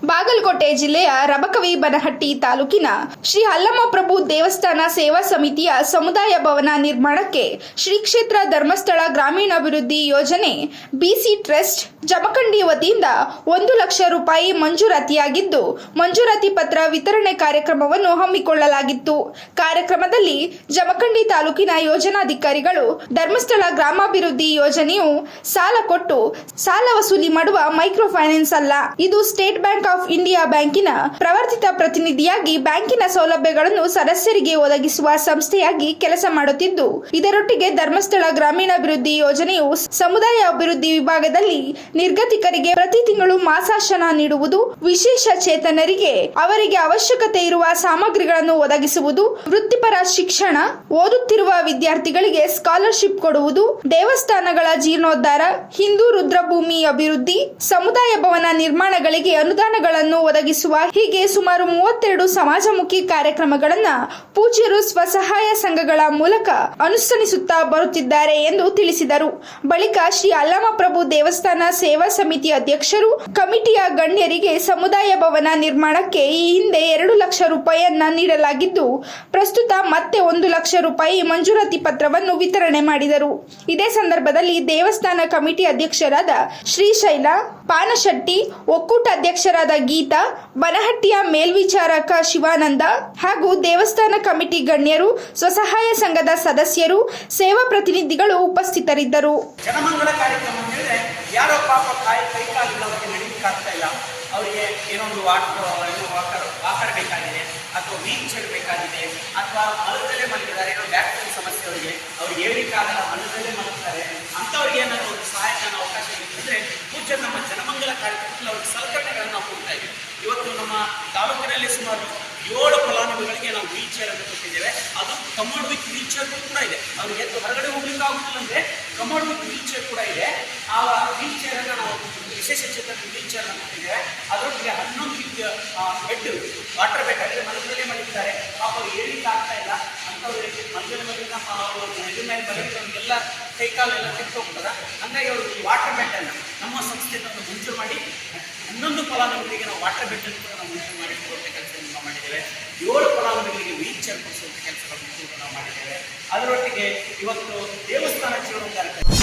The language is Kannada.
ಬಾಗಲಕೋಟೆ ಜಿಲ್ಲೆಯ ರಬಕವಿ ಬನಹಟ್ಟಿ ತಾಲೂಕಿನ ಶ್ರೀ ಅಲ್ಲಮಪ್ರಭು ದೇವಸ್ಥಾನ ಸೇವಾ ಸಮಿತಿಯ ಸಮುದಾಯ ಭವನ ನಿರ್ಮಾಣಕ್ಕೆ ಶ್ರೀ ಕ್ಷೇತ್ರ ಧರ್ಮಸ್ಥಳ ಗ್ರಾಮೀಣಾಭಿವೃದ್ಧಿ ಯೋಜನೆ ಬಿಸಿ ಟ್ರಸ್ಟ್ ಜಮಖಂಡಿ ವತಿಯಿಂದ ಒಂದು ಲಕ್ಷ ರೂಪಾಯಿ ಮಂಜೂರಾತಿಯಾಗಿದ್ದು, ಮಂಜೂರಾತಿ ಪತ್ರ ವಿತರಣೆ ಕಾರ್ಯಕ್ರಮವನ್ನು ಹಮ್ಮಿಕೊಳ್ಳಲಾಗಿತ್ತು. ಕಾರ್ಯಕ್ರಮದಲ್ಲಿ ಜಮಖಂಡಿ ತಾಲೂಕಿನ ಯೋಜನಾಧಿಕಾರಿಗಳು, ಧರ್ಮಸ್ಥಳ ಗ್ರಾಮಾಭಿವೃದ್ಧಿ ಯೋಜನೆಯು ಸಾಲ ಕೊಟ್ಟು ಸಾಲ ವಸೂಲಿ ಮಾಡುವ ಮೈಕ್ರೋ ಫೈನಾನ್ಸ್ ಅಲ್ಲ, ಇದು ಸ್ಟೇಟ್ ಬ್ಯಾಂಕ್ ಆಫ್ ಇಂಡಿಯಾ ಬ್ಯಾಂಕಿನ ಪ್ರವರ್ತಿತ ಪ್ರತಿನಿಧಿಯಾಗಿ ಬ್ಯಾಂಕಿನ ಸೌಲಭ್ಯಗಳನ್ನು ಸದಸ್ಯರಿಗೆ ಒದಗಿಸುವ ಸಂಸ್ಥೆಯಾಗಿ ಕೆಲಸ ಮಾಡುತ್ತಿದ್ದು, ಇದರೊಟ್ಟಿಗೆ ಧರ್ಮಸ್ಥಳ ಗ್ರಾಮೀಣಾಭಿವೃದ್ಧಿ ಯೋಜನೆಯು ಸಮುದಾಯ ಅಭಿವೃದ್ಧಿ ವಿಭಾಗದಲ್ಲಿ ನಿರ್ಗತಿಕರಿಗೆ ಪ್ರತಿ ತಿಂಗಳು ಮಾಸಾಶನ ನೀಡುವುದು, ವಿಶೇಷ ಚೇತನರಿಗೆ ಅವರಿಗೆ ಅವಶ್ಯಕತೆ ಇರುವ ಸಾಮಗ್ರಿಗಳನ್ನು ಒದಗಿಸುವುದು, ವೃತ್ತಿಪರ ಶಿಕ್ಷಣ ಓದುತ್ತಿರುವ ವಿದ್ಯಾರ್ಥಿಗಳಿಗೆ ಸ್ಕಾಲರ್ಶಿಪ್ ಕೊಡುವುದು, ದೇವಸ್ಥಾನಗಳ ಜೀರ್ಣೋದ್ಧಾರ, ಹಿಂದೂ ರುದ್ರಭೂಮಿ ಅಭಿವೃದ್ಧಿ, ಸಮುದಾಯ ಭವನ ನಿರ್ಮಾಣಗಳಿಗೆ ಅನುದಾನಗಳನ್ನು ಒದಗಿಸುವ ಹೀಗೆ ಸುಮಾರು ಮೂವತ್ತೆರಡು ಸಮಾಜಮುಖಿ ಕಾರ್ಯಕ್ರಮಗಳನ್ನ ಪೂಜ್ಯರು ಸ್ವಸಹಾಯ ಸಂಘಗಳ ಮೂಲಕ ಅನುಷ್ಠಾನಿಸುತ್ತಾ ಬರುತ್ತಿದ್ದಾರೆ ಎಂದು ತಿಳಿಸಿದರು. ಬಳಿಕ ಶ್ರೀ ಅಲ್ಲಮಪ್ರಭು ದೇವಸ್ಥಾನ ಸೇವಾ ಸಮಿತಿ ಅಧ್ಯಕ್ಷರು ಕಮಿಟಿಯ ಗಣ್ಯರಿಗೆ ಸಮುದಾಯ ಭವನ ನಿರ್ಮಾಣಕ್ಕೆ ಈ ಹಿಂದೆ ಎರಡು ರೂಪಾಯಿಯನ್ನ ನೀಡಲಾಗಿದ್ದು, ಪ್ರಸ್ತುತ ಮತ್ತೆ ಒಂದು ಲಕ್ಷ ರೂಪಾಯಿ ಮಂಜೂರಾತಿ ಪತ್ರವನ್ನು ವಿತರಣೆ ಮಾಡಿದರು. ಇದೇ ಸಂದರ್ಭದಲ್ಲಿ ದೇವಸ್ಥಾನ ಕಮಿಟಿ ಅಧ್ಯಕ್ಷರಾದ ಶ್ರೀಶೈಲ ಪಾನಶೆಟ್ಟಿ, ಒಕ್ಕೂಟ ಅಧ್ಯಕ್ಷರಾದ ಗೀತಾ, ಬನಹಟ್ಟಿಯ ಮೇಲ್ವಿಚಾರಕ ಶಿವಾನಂದ ಹಾಗೂ ದೇವಸ್ಥಾನ ಕಮಿಟಿ ಗಣ್ಯರು, ಸ್ವಸಹಾಯ ಸಂಘದ ಸದಸ್ಯರು, ಸೇವಾ ಪ್ರತಿನಿಧಿಗಳು ಉಪಸ್ಥಿತರಿದ್ದರು. ಜನಮಂಗಳ ಕಾರ್ಯಕ್ರಮ ಯಾರೋ ಪಾಪ ಕೈ ಆಗ್ತಾ ಇಲ್ಲ. ಅವರಿಗೆ ಏನೊಂದು ವಾಟರ್ ವಾಕರ್ ವಾಕರ್ ಬೇಕಾಗಿದೆ ಅಥವಾ ವೀಲ್ ಚೇರ್ ಬೇಕಾಗಿದೆ ಅಥವಾ ಮಲದಲ್ಲೇ ಮಲಗಿದ್ದಾರೆ, ಏನೋ ಬ್ಯಾಕ್ ಸಮಸ್ಯೆ ಅವರಿಗೆ, ಅವ್ರಿಗೆ ಹೇಳಿಕ್ಕಾಗಲ್ಲ ಮಲದಲ್ಲೇ ಮಲಗ್ತಾರೆ ಅಂಥವ್ರಿಗೆ ಏನಾದರೂ ಒಂದು ಸಹಾಯಕನ ಅವಕಾಶ ಇದ್ದರೆ ಪೂಜ್ಯ ನಮ್ಮ ಜನಮಂಗಲ ಕಾರ್ಯಕ್ರಮದಲ್ಲಿ ಅವ್ರಿಗೆ ಸಲಕರಣೆಗಳನ್ನು ನಾವು ಕೊಡ್ತಾ ಇದ್ದೀವಿ. ಇವತ್ತು ನಮ್ಮ ತಾಲೂಕಿನಲ್ಲಿ ಸುಮಾರು ಏಳು ಫಲಾನುಭವಿಗಳಿಗೆ ನಾವು ವೀಲ್ ಚೇರ್ ಅನ್ನು ಕೊಟ್ಟಿದ್ದೇವೆ. ಅದು ಕಮೋಡ್ ವಿತ್ ವೀಲ್ ಚೇರ್ ಕೂಡ ಇದೆ. ಅವ್ರಿಗೆ ಹೊರಗಡೆ ಹೋಗ್ಲಿಕ್ಕೆ ಆಗುತ್ತಿಲ್ಲ ಅಂದ್ರೆ ಕಮೋಡ್ ವೀಲ್ ಚೇರ್ ಕೂಡ ಇದೆ. ಆ ವೀಲ್ ಚೇರ್ ಅನ್ನ ನಾವು ವಿಶೇಷ ಚೇತನ ವೀಲ್ ಚೇರ್ ಕೊಟ್ಟಿದ್ದೇವೆ ಅದರೊಟ್ಟಿಗೆ ಹನ್ನೊಂದು ರೀತಿಯ ಬೆಡ್ ವಾಟರ್ ಬೆಡ್ ಅಂದರೆ ಮನಸ್ಸಲ್ಲೇ ಮಲಗಿದ್ದಾರೆ ಪಾಪ ಏಳಿಕ್ಕೆ ಆಗ್ತಾ ಇಲ್ಲ. ಅಂಥವ್ರಿಗೆ ಮಂಜಲ ಅವರು ನೆಲ ಮೇಲೆ ಮಲಗಿದವರಿಗೆಲ್ಲ ಕೈ ಕಾಲೆಲ್ಲ ಕೆಟ್ಟು ಹೋಗ್ತದ? ಹಂಗಾಗಿ ಈ ವಾಟರ್ ಬೆಡ್ ಅನ್ನು ನಮ್ಮ ಸಂಸ್ಥೆ ತನ್ನ ಮಂಜೂರು ಮಾಡಿ, ಹನ್ನೊಂದು ಫಲಾನುಭವಿಗಳಿಗೆ ನಾವು ವಾಟರ್ ಬೆಡ್ ಅನ್ನು ಕೂಡ ನಾವು ಮಂಜೂರು ಮಾಡಿ ಕೊಡುವಂಥ ಕೆಲಸವನ್ನು ಮಾಡಿದ್ದೇವೆ. ಏಳು ಫಲಾನುಭವಿಗಳಿಗೆ ವೀಲ್ ಚೇರ್ ಕೊಡಿಸುವಂಥ ಅದರೊಟ್ಟಿಗೆ ಇವತ್ತು ದೇವಸ್ಥಾನ ಜೀವನೋದ್ಧಾರ